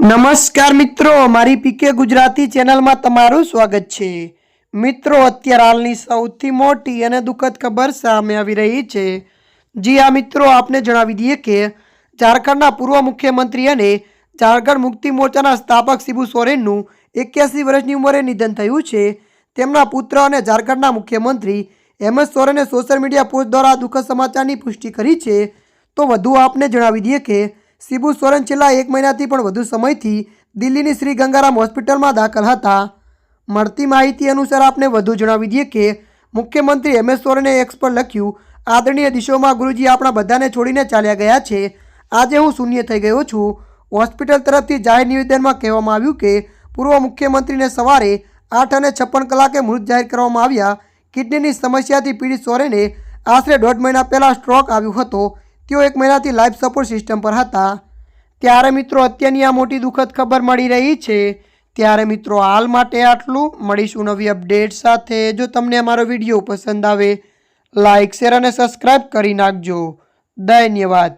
નમસ્કાર મિત્રો મારી પીકે ગુજરાતી ચેનલમાં તમારું સ્વાગત છે. મિત્રો, અત્યારે હાલની સૌથી મોટી અને દુઃખદ ખબર સામે આવી રહી છે. જી આ મિત્રો, આપને જણાવી દઈએ કે ઝારખંડના પૂર્વ મુખ્યમંત્રી અને ઝારખંડ મુક્તિ મોરચાના સ્થાપક શિબુ સોરેનનું એક્યાસી વર્ષની ઉંમરે નિધન થયું છે. તેમના પુત્ર અને ઝારખંડના મુખ્યમંત્રી હેમંત સોરેને સોશિયલ મીડિયા પોસ્ટ દ્વારા દુઃખદ સમાચારની પુષ્ટિ કરી છે. તો વધુ આપને જણાવી દઈએ કે શિબુ સોરેન છેલ્લા એક મહિનાથી પણ વધુ સમયથી દિલ્હીની શ્રી ગંગારામ હોસ્પિટલમાં દાખલ હતા. મળતી માહિતી અનુસાર આપને વધુ જણાવી દઈએ કે મુખ્યમંત્રી હેમંત સોરેને એક્સ પર લખ્યું, આદરણીય દિશોમાં ગુરુજી આપણા બધાને છોડીને ચાલ્યા ગયા છે. આજે હું શૂન્ય થઈ ગયો છું. હોસ્પિટલ તરફથી જાહેર નિવેદનમાં કહેવામાં આવ્યું કે, પૂર્વ મુખ્યમંત્રીને સવારે આઠ અને છપ્પન કલાકે મૃત જાહેર કરવામાં આવ્યા. કિડનીની સમસ્યાથી પીડિત સોરેને આશરે દોઢ મહિના પહેલાં સ્ટ્રોક આવ્યો હતો. તેઓ એક મહિનાથી લાઈફ સપોર્ટ સિસ્ટમ પર હતા. ત્યારે મિત્રો અત્યારની આ મોટી દુઃખદ ખબર મળી રહી છે. ત્યારે મિત્રો હાલ માટે આટલું. મળીશું નવી અપડેટ સાથે. જો તમને અમારો વીડિયો પસંદ આવે લાઇક શેર અને સબસ્ક્રાઈબ કરી નાખજો. ધન્યવાદ.